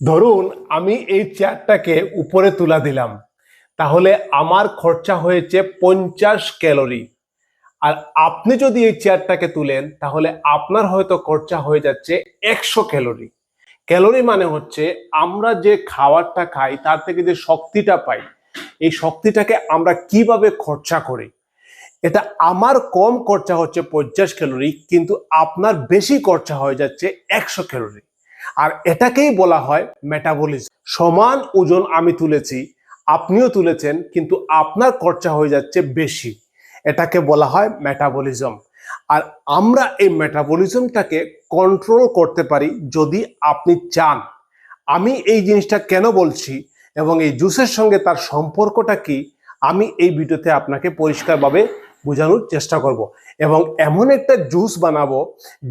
ধরুন আমি এই চেয়ারটাকে উপরে তুলা দিলাম, তাহলে আমার খরচা হয়েছে পঞ্চাশ ক্যালোরি। আর আপনি যদি এই চেয়ারটাকে তুলেন, তাহলে আপনার হয়তো খরচা হয়ে যাচ্ছে একশো ক্যালোরি। ক্যালোরি মানে হচ্ছে আমরা যে খাবারটা খাই, তার থেকে যে শক্তিটা পাই, এই শক্তিটাকে আমরা কীভাবে খরচা করি? এটা আমার কম খরচা হচ্ছে পঞ্চাশ ক্যালোরি, কিন্তু আপনার বেশি খরচা হয়ে যাচ্ছে একশো ক্যালোরি। আর এটাকেই বলা হয় মেটাবলিজম সমান ওজন আমি তুলেছি, আপনিও তুলেছেন, কিন্তু আপনার খরচা হয়ে যাচ্ছে বেশি। এটাকে বলা হয় মেটাবলিজম আর আমরা এই মেটাবলিজমটাকে কন্ট্রোল করতে পারি যদি আপনি চান। আমি এই জিনিসটা কেন বলছি এবং এই জুসের সঙ্গে তার সম্পর্কটা কি, আমি এই ভিডিওতে আপনাকে পরিষ্কারভাবে বোঝানোর চেষ্টা করব। এবং এমন একটা জুস বানাবো,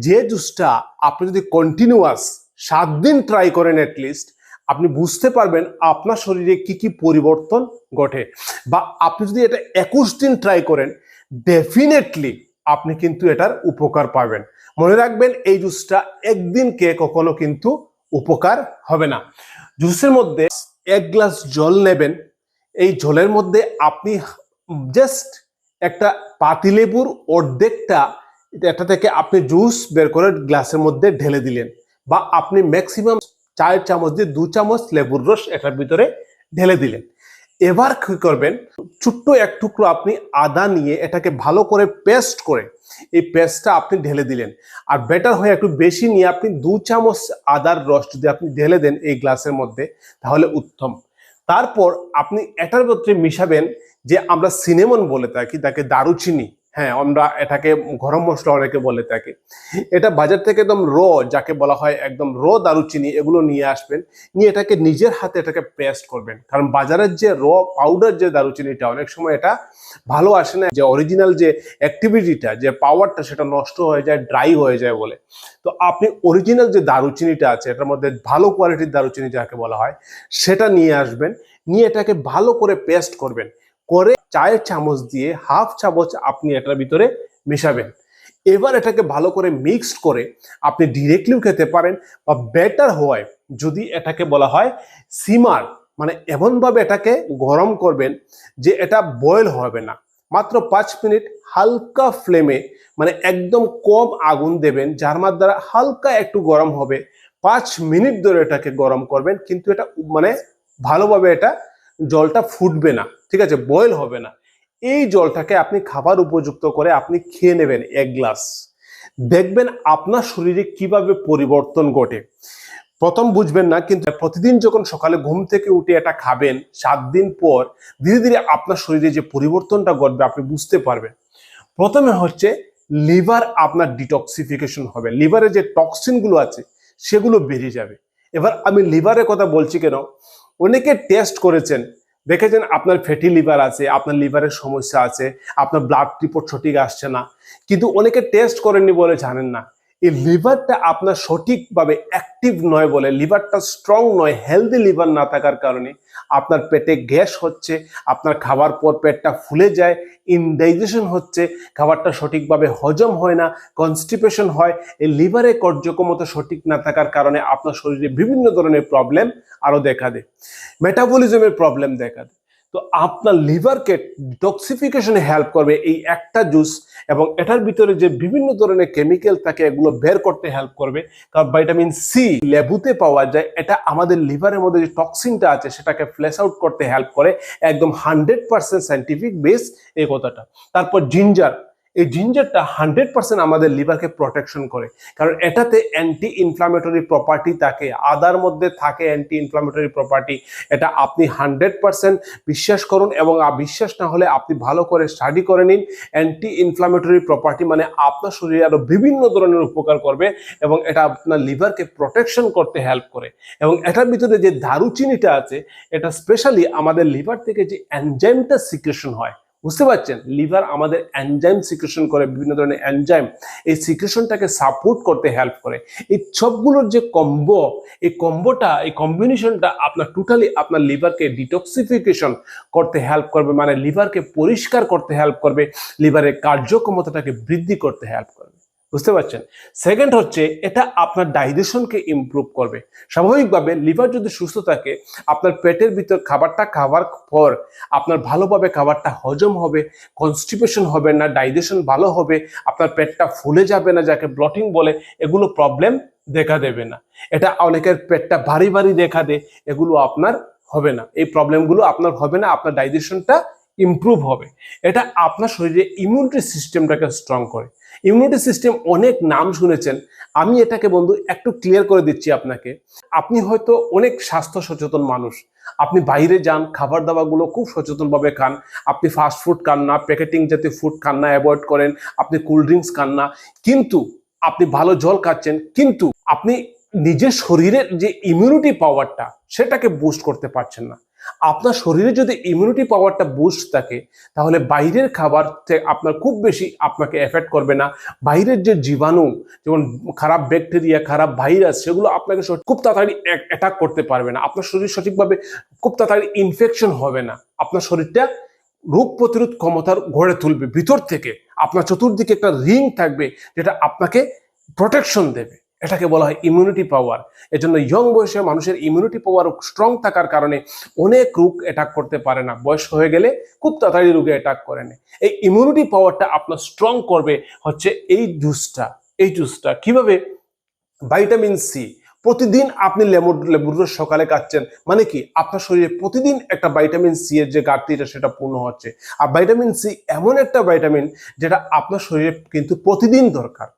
যে জুসটা আপনি যদি কন্টিনিউয়াস সাত দিন ট্রাই করেন অ্যাটলিস্ট আপনি বুঝতে পারবেন আপনার শরীরে কি কি পরিবর্তন ঘটে। বা আপনি যদি এটা একুশ দিন ট্রাই করেন ডেফিনেটলি আপনি কিন্তু এটার উপকার পাবেন। মনে রাখবেন এই জুসটা একদিন কে কখনো কিন্তু উপকার হবে না। জুসের মধ্যে এক গ্লাস জল নেবেন। এই জলের মধ্যে আপনি জাস্ট একটা পাতিলেবুর অর্ধেকটা, এটা থেকে আপনি জুস বের করে গ্লাসের মধ্যে ঢেলে দিলেন। বা আপনি ম্যাক্সিমাম চার চামচ দিয়ে দু চামচ লেবুর রস এটার ভিতরে ঢেলে দিলেন। এবার কি করবেন? ছোট্ট এক টুকরো আপনি আদা নিয়ে এটাকে ভালো করে পেস্ট করে এই পেস্টটা আপনি ঢেলে দিলেন। আর বেটার হয়ে একটু বেশি নিয়ে আপনি দু চামচ আদার রস যদি আপনি ঢেলে দেন এই গ্লাসের মধ্যে, তাহলে উত্তম। তারপর আপনি এটার মধ্যে মিশাবেন যে আমরা সিনেমন বলে থাকি, তাকে দারুচিনি। হ্যাঁ আমরা এটাকে গরম মশলা অনেকে বলে থাকি। এটা বাজার থেকে একদম র, যাকে বলা হয় একদম র দারুচিনি, এগুলো নিয়ে আসবেন। নিয়ে এটাকে নিজের হাতে এটাকে পেস্ট করবেন। কারণ বাজারের যে র পাউডার যে দারুচিনিটা, অনেক সময় এটা ভালো আসে না, যে অরিজিনাল যে অ্যাক্টিভিটিটা যে পাওয়ারটা সেটা নষ্ট হয়ে যায় ড্রাই হয়ে যায় বলে। তো আপনি অরিজিনাল যে দারুচিনিটা আছে, এটার মধ্যে ভালো কোয়ালিটির দারুচিনি যাকে বলা হয়, সেটা নিয়ে আসবেন। নিয়ে এটাকে ভালো করে পেস্ট করবেন। করে চায়ের চামচ দিয়ে হাফ চামচ আপনি এটার ভিতরে মেশাবেন। এবার এটাকে ভালো করে মিক্সড করে আপনি ডিরেক্টলিও খেতে পারেন বা বেটার হয় যদি এটাকে বলা হয় সিমার মানে এমনভাবে এটাকে গরম করবেন যে এটা বয়েল হবে না। মাত্র পাঁচ মিনিট হালকা ফ্লেমে মানে একদম কম আগুন দেবেন, যার মাধ্যমে হালকা একটু গরম হবে। পাঁচ মিনিট ধরে এটাকে গরম করবেন, কিন্তু এটা মানে ভালোভাবে এটা জলটা ফুটবে না, ঠিক আছে? বয়েল হবে না। এই জলটাকে আপনি খাবার উপযুক্ত করে আপনি খেয়ে নেবেন এক গ্লাস দেখবেন আপনার শরীরে কীভাবে পরিবর্তন ঘটে। প্রথম বুঝবেন না, কিন্তু প্রতিদিন যখন সকালে ঘুম থেকে উঠে এটা খাবেন, সাত দিন পর ধীরে ধীরে আপনার শরীরে যে পরিবর্তনটা ঘটবে, আপনি বুঝতে পারবেন। প্রথমে হচ্ছে লিভার আপনার ডিটক্সিফিকেশন হবে। লিভারে যে টক্সিনগুলো আছে, সেগুলো বেরিয়ে যাবে। এবার আমি লিভারের কথা বলছি কেন? অনেকে টেস্ট করেছেন। দেখেছেন আপনার ফ্যাটি লিভার আছে, আপনার লিভারের সমস্যা আছে, আপনার ব্লাড রিপোর্ট সঠিক আসছে না। কিন্তু অনেকে টেস্ট করেননি বলে জানেন না। এই লিভারটা আপনার সঠিকভাবে অ্যাক্টিভ নয় বলে লিভারটা স্ট্রং নয় হেলদি লিভার না থাকার কারণে আপনার পেটে গ্যাস হচ্ছে, আপনার খাবার পর পেটটা ফুলে যায় ইনডাইজেশন হচ্ছে, খাবারটা সঠিকভাবে হজম হয় না কনস্টিপেশন হয়, এই লিভারে কার্যক্ষমতা সঠিক না থাকার কারণে আপনার শরীরে বিভিন্ন ধরনের প্রবলেম আরও দেখা দেয়। মেটাবলিজমের প্রবলেম দেখা দেয়। তো আপনার লিভারকে ডক্সিফিকেশনে হেল্প করবে এই একটা জুস এবং এটার ভিতরে যে বিভিন্ন ধরনের কেমিক্যাল থাকে এগুলো বের করতে হেল্প করবে। কারণ ভাইটামিন সি লেবুতে পাওয়া যায়, এটা আমাদের লিভারের মধ্যে যে টক্সিনটা আছে সেটাকে ফ্লেশ আউট করতে হেল্প করে, একদম হান্ড্রেড পার্সেন্ট সাইন্টিফিক বেস এই কথাটা। তারপর জিঞ্জার এই জিঞ্জারটা হান্ড্রেড পার্সেন্ট আমাদের লিভারকে প্রোটেকশন করে। কারণ এটাতে অ্যান্টি ইনফ্লামেটরি প্রপার্টি থাকে, আদার মধ্যে থাকে অ্যান্টি ইনফ্লামেটরি প্রপার্টি এটা আপনি হান্ড্রেড পার্সেন্ট বিশ্বাস করুন এবং বিশ্বাস না হলে আপনি ভালো করে স্টাডি করে নিন। অ্যান্টি ইনফ্লামেটরি প্রপার্টি মানে আপনার শরীরে আরও বিভিন্ন ধরনের উপকার করবে এবং এটা আপনার লিভারকে প্রোটেকশন করতে হেল্প করে। এবং এটার ভিতরে যে দারুচিনিটা আছে, এটা স্পেশালি আমাদের লিভার থেকে যে অ্যানজাইমটা সিক্রেশন হয় বুঝতে পারছেন? লিভার আমাদের এনজাইম সিক্রেশন করে, বিভিন্ন ধরনের এনজাইম এই সিক্রেশনটাকে সাপোর্ট করতে হেল্প করে। এই সবগুলোর যে কম্বো এই কম্বোটা এই কম্বিনেশনটা আপনার টোটালি আপনার লিভারকে ডিটক্সিফিকেশন করতে হেল্প করবে। মানে লিভারকে পরিষ্কার করতে হেল্প করবে। লিভারের কার্যক্ষমতাটাকে বৃদ্ধি করতে হেল্প করবে। বুঝতে পারছেন? সেকেন্ড হচ্ছে, এটা আপনার ডাইজেশনকে ইমপ্রুভ করবে। স্বাভাবিকভাবে লিভার যদি সুস্থ থাকে, আপনার পেটের ভিতর খাবারটা খাওয়ার পর আপনার ভালোভাবে খাবারটা হজম হবে কনস্টিপেশন হবে না ডাইজেশন ভালো হবে, আপনার পেটটা ফুলে যাবে না, যাকে ব্লটিং বলে, এগুলো প্রবলেম দেখা দেবে না। এটা অনেকের পেটটা ভারী ভারী দেখা দেয়, এগুলো আপনার হবে না। এই প্রবলেমগুলো আপনার হবে না, আপনার ডাইজেশনটা ইমপ্রুভ হবে। এটা আপনার শরীরে ইমিউনিটি সিস্টেমটাকে স্ট্রং করে। ইমিউনিটি সিস্টেম অনেক নাম শুনেছেন। আমি এটাকে বন্ধু একটু ক্লিয়ার করে দিচ্ছি আপনাকে। আপনি হয়তো অনেক স্বাস্থ্য সচেতন মানুষ। আপনি বাইরে যান, খাবার দাবারগুলো খুব সচেতনভাবে খান। আপনি ফাস্ট ফুড খান না প্যাকেটিং জাতীয় ফুড খান না অ্যাভয়েড করেন। আপনি কোল্ড ড্রিঙ্কস খান না। কিন্তু আপনি ভালো জল খাচ্ছেন। কিন্তু আপনি নিজের শরীরের যে ইমিউনিটি পাওয়ারটা সেটাকে বুস্ট করতে পারছেন না। আপনার শরীরে যদি ইমিউনিটি পাওয়ারটা বুস্ট থাকে, তাহলে বাইরের খাবার আপনার খুব বেশি আপনাকে এফেক্ট করবে না। বাইরের যে জীবাণু, যেমন খারাপ ব্যাকটেরিয়া খারাপ ভাইরাস সেগুলো আপনাকে খুব তাড়াতাড়ি অ্যাটাক করতে পারবে না। আপনার শরীর সঠিকভাবে খুব তাড়াতাড়ি ইনফেকশন হবে না। আপনার শরীরটা রোগ প্রতিরোধ ক্ষমতার গড়ে তুলবে। ভিতর থেকে আপনার চতুর্দিকে একটা রিং থাকবে, যেটা আপনাকে প্রোটেকশন দেবে। এটাকে বলা হয় ইমিউনিটি পাওয়ার এজন্য ইয়ং বয়সে মানুষের ইমিউনিটি পাওয়ার স্ট্রং থাকার কারণে অনেক রোগ অ্যাটাক করতে পারে না। বয়স হয়ে গেলে খুব তাড়াতাড়ি রোগে অ্যাটাক করে না এই ইমিউনিটি পাওয়ারটা আপনার স্ট্রং করবে হচ্ছে এই জুসটা এই জুসটা কীভাবে? ভাইটামিন সি প্রতিদিন আপনি লেবুর লেবুর রস সকালে খাচ্ছেন মানে কি? আপনার শরীরে প্রতিদিন একটা ভাইটামিন সি এর যে ঘাটতিটা সেটা পূর্ণ হচ্ছে। আর ভাইটামিন সি এমন একটা ভাইটামিন যেটা আপনার শরীরে কিন্তু প্রতিদিন দরকার।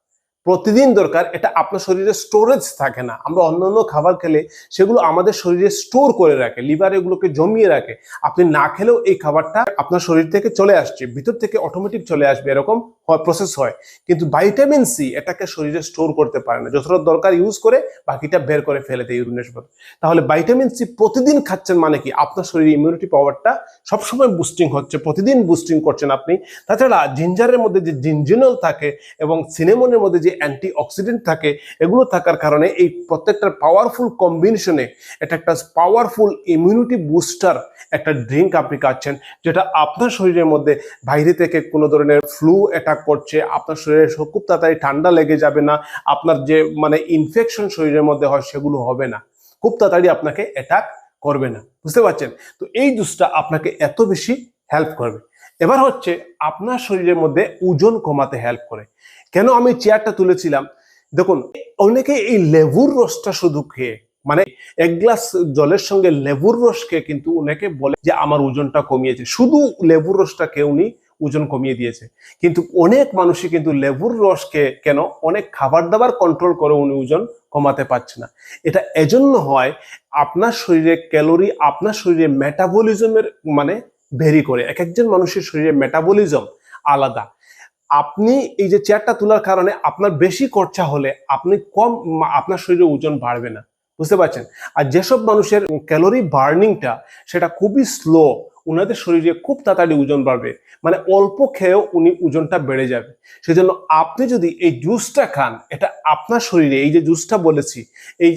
প্রতিদিন দরকার, এটা আপনার শরীরে স্টোরেজ থাকে না। আমরা অন্য অন্য খাবার খেলে সেগুলো আমাদের শরীরে স্টোর করে রাখে লিভার এগুলোকে জমিয়ে রাখে। আপনি না খেলেও এই খাবারটা আপনার শরীর থেকে চলে আসছে, ভিতর থেকে অটোমেটিক চলে আসবে, এরকম? প্রসেস হয়। কিন্তু ভাইটামিন সি এটাকে শরীরে স্টোর করতে পারে না। যতটা দরকার ইউজ করে বাকিটা বের করে ফেলে দেয় ইউরিনের সাথে। তাহলে ভাইটামিন সি প্রতিদিন খাচ্ছেন মানে কি? আপনার শরীরে ইমিউনিটি পাওয়ারটা সবসময় বুস্টিং হচ্ছে, প্রতিদিন বুস্টিং করছেন আপনি। তাছাড়া জিঞ্জারের মধ্যে যে জিঞ্জিনল থাকে এবং সিনেমনের মধ্যে যে অ্যান্টি অক্সিডেন্ট থাকে, এগুলো থাকার কারণে এই প্রত্যেকটার পাওয়ারফুল কম্বিনেশনে এটা একটা পাওয়ারফুল ইমিউনিটি বুস্টার একটা ড্রিঙ্ক আপনি খাচ্ছেন, যেটা আপনার শরীরের মধ্যে বাইরে থেকে কোনো ধরনের ফ্লু অ্যাটাক করছে, আপনার শরীরে খুব তাড়াতাড়ি ঠান্ডা লেগে যাবে না, আপনার যে মানে ইনফেকশন শরীরের মধ্যে হয় সেগুলো হবে না। খুব তাড়াতাড়ি আপনাকে অ্যাটাক করবে না। বুঝতে পারছেন? তো এই জুসটা আপনাকে এত বেশি হেল্প করবে। এবার হচ্ছে আপনার শরীরের মধ্যে ওজন কমাতে হেল্প করে। কেন আমি চেয়ারটা তুলেছিলাম? দেখুন, অনেকে এই লেবুর রসটা শুধু খেয়ে মানে এক গ্লাস জলের সঙ্গে লেবুর রস খেয়ে কিন্তু অনেকে বলে যে আমার ওজনটা কমিয়েছে। শুধু লেবুর রসটা খেয়ে উনি ওজন কমিয়ে দিয়েছে। কিন্তু অনেক মানুষই কিন্তু লেবুর রসকে কেন অনেক খাবার দাবার কন্ট্রোল করে উনি ওজন কমাতে পারছে না। এটা এজন্য হয় আপনার শরীরে ক্যালোরি, আপনার শরীরে মেটাবলিজমের মানে ভেরি করে। এক একজন মানুষের শরীরে মেটাবলিজম আলাদা। আপনি এই যে চেয়ারটা তোলার কারণে আপনার বেশি খরচা হলে আপনি কম আপনার শরীরে ওজন বাড়বে না। বুঝতে পারছেন? আর যেসব মানুষের ক্যালোরি বার্নিংটা সেটা খুবই স্লো ওনাদের শরীরে খুব তাড়াতাড়ি ওজন বাড়বে। মানে অল্প খেয়েও উনি ওজনটা বেড়ে যাবে। সেজন্য আপনি যদি এই জুসটা খান, এটা আপনার শরীরে, এই যে জুসটা বলেছি, এই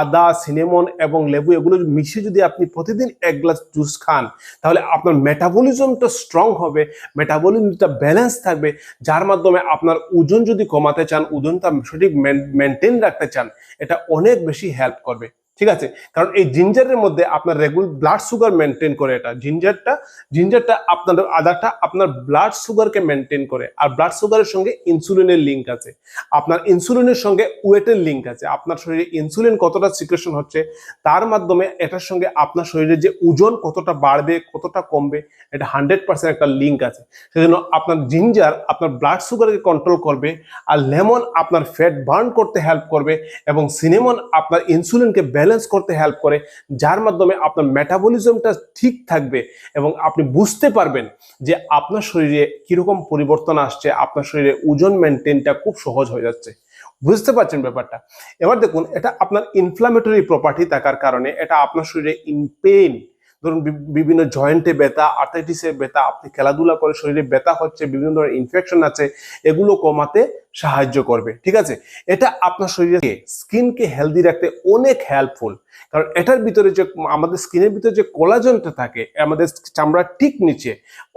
আদা, সিনেমন এবং লেবু, এগুলো মিশিয়ে যদি আপনি প্রতিদিন এক গ্লাস জুস খান, তাহলে আপনার মেটাবলিজমটা স্ট্রং হবে মেটাবলিজমটা ব্যালেন্স থাকবে, যার মাধ্যমে আপনার ওজন যদি কমাতে চান, ওজনটা সঠিক মেনটেন রাখতে চান, এটা অনেক বেশি হেল্প করবে। ঠিক আছে? কারণ এই জিঞ্জারের মধ্যে আপনার রেগুলার ব্লাড সুগার মেনটেন করে এটা। জিঞ্জারটা জিঞ্জারটা আপনার আদাটা আপনার ব্লাড সুগারকে মেনটেন করে। আর ব্লাড সুগারের সঙ্গে ইনসুলিনের লিঙ্ক আছে। আপনার ইনসুলিনের সঙ্গে ওয়েটের লিঙ্ক আছে। আপনার শরীরে ইনসুলিন কতটা সিক্রেশন হচ্ছে, তার মাধ্যমে এটার সঙ্গে আপনার শরীরে যে ওজন কতটা বাড়বে, কতটা কমবে, এটা হান্ড্রেড পার্সেন্ট একটা লিঙ্ক আছে। সেজন্য আপনার জিঞ্জার আপনার ব্লাড সুগারকে কন্ট্রোল করবে, আর লেমন আপনার ফ্যাট বার্ন করতে হেল্প করবে, এবং সিনেমন আপনার ইনসুলিনকে ব্যালেন্স করতে হেল্প করে, যার মাধ্যমে আপনার মেটাবলিজমটা ঠিক থাকবে এবং আপনি বুঝতে পারবেন যে আপনার শরীরে কীরকম পরিবর্তন আসছে, আপনার শরীরে ওজন মেনটেনটা খুব সহজ হয়ে যাচ্ছে। বুঝতে পারছেন ব্যাপারটা? এবার দেখুন, এটা আপনার ইনফ্লামেটরি প্রপার্টি থাকার কারণে, এটা আপনার শরীরে ইন পেইন ধরুন বিভিন্ন জয়েন্টে ব্যথা আর্থাইটিসে ব্যথা, আপনি খেলাধুলা করে শরীরে ব্যথা হচ্ছে, বিভিন্ন ধরনের ইনফেকশন আছে, এগুলো কমাতে সাহায্য করবে, ঠিক আছে? এটা আপনার শরীরে স্কিনকে হেলদি রাখতে অনেক হেল্পফুল কারণ এটার ভিতরে যে, আমাদের স্কিনের ভিতরে যে কোলাজনটা থাকে, আমাদের চামড়ার ঠিক নিচে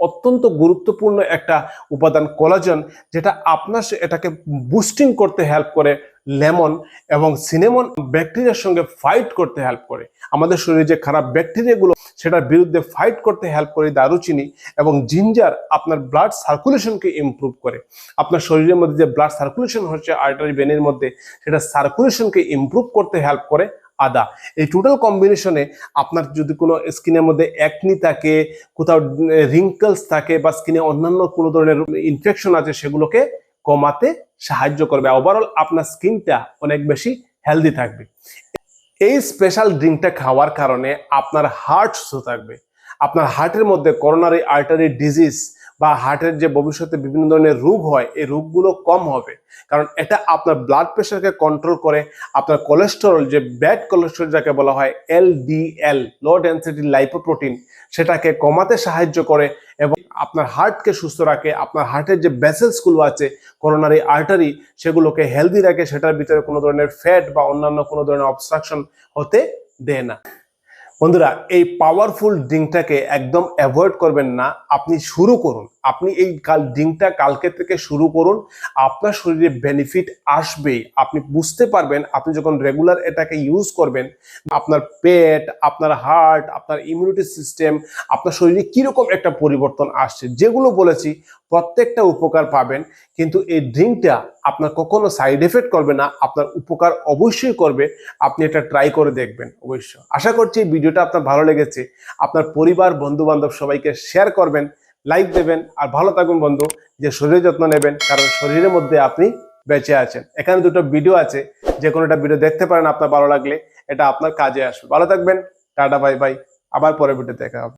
অত্যন্ত গুরুত্বপূর্ণ একটা উপাদান কোলাজন যেটা আপনার এটাকে বুস্টিং করতে হেল্প করে লেমন এবং সিনেমন ব্যাকটেরিয়ার সঙ্গে ফাইট করতে হেল্প করে। আমাদের শরীরে যে খারাপ ব্যাকটেরিয়াগুলো, সেটার বিরুদ্ধে ফাইট করতে হেল্প করে দারুচিনি এবং জিঞ্জার আপনার ব্লাড সার্কুলেশনকে ইমপ্রুভ করে। আপনার শরীরের মধ্যে যে ব্লাড সার্কুলেশন হচ্ছে আর্টারি ভেনের মধ্যে, সেটা সার্কুলেশনকে ইমপ্রুভ করতে হেল্প করে আদা। এই টোটাল কম্বিনেশনে আপনার যদি কোনো স্কিনের মধ্যে একনি থাকে, কোথাও রিঙ্কলস থাকে বা স্কিনে অন্যান্য কোনো ধরনের ইনফেকশন আছে, সেগুলোকে কমাতে সাহায্য করবে। ওভারঅল আপনার স্কিনটা অনেক বেশি হেলদি থাকবে। এই স্পেশাল ড্রিঙ্কটা খাওয়ার কারণে আপনার হার্ট সুস্থ থাকবে। আপনার হার্টের মধ্যে করোনারি আর্টারি ডিজিজ বা হার্টের যে ভবিষ্যতে বিভিন্ন ধরনের রোগ হয়, এই রোগগুলো কম হবে। কারণ এটা আপনার ব্লাড প্রেশারকে কন্ট্রোল করে, আপনার কোলেস্টেরল যে ব্যাড কোলেস্টেরল যাকে বলা হয় এলডিএল লো ডেন্সিটি লাইপোপ্রোটিন সেটাকে কমাতে সাহায্য করে এবং আপনার হার্টকে সুস্থ রাখে, আপনার হার্টের যে ব্যাসেলসগুলো আছে করোনারি আর্টারি সেগুলোকে হেলদি রাখে, সেটার ভিতরে কোনো ধরনের ফ্যাট বা অন্যান্য কোনো ধরনের অবস্ট্রাকশন হতে দেয় না। বন্ধুরা, এই পাওয়ারফুল ড্রিঙ্কটাকে একদম অ্যাভয়েড করবেন না। আপনি শুরু করুন। আপনি এই কাল ড্রিঙ্কটা কালকে থেকে শুরু করুন। আপনার শরীরে বেনিফিট আসবেই। আপনি বুঝতে পারবেন, আপনি যখন রেগুলার এটাকে ইউজ করবেন, আপনার পেট, আপনার হার্ট আপনার ইমিউনিটি সিস্টেম আপনার শরীরে কীরকম একটা পরিবর্তন আসছে। যেগুলো বলেছি প্রত্যেকটা উপকার পাবেন, কিন্তু এই ড্রিঙ্কটা আপনার কখনো সাইড এফেক্ট করবে না, আপনার উপকার অবশ্যই করবে, আপনি এটা ট্রাই করে দেখবেন অবশ্যই। আশা করছি এই ভিডিওটা আপনার ভালো লেগেছে। আপনার পরিবার বন্ধু বান্ধব সবাইকে শেয়ার করবেন লাইক দেবেন, আর ভালো থাকবেন বন্ধু, যে শরীরের যত্ন নেবেন, কারণ শরীরের মধ্যে আপনি বেঁচে আছেন। এখানে দুটো ভিডিও আছে, যে কোনো একটা ভিডিও দেখতে পারেন আপনার ভালো লাগলে, এটা আপনার কাজে আসবে। ভালো থাকবেন, টাটা বাই বাই আবার পরে ভিডিও দেখা হবে।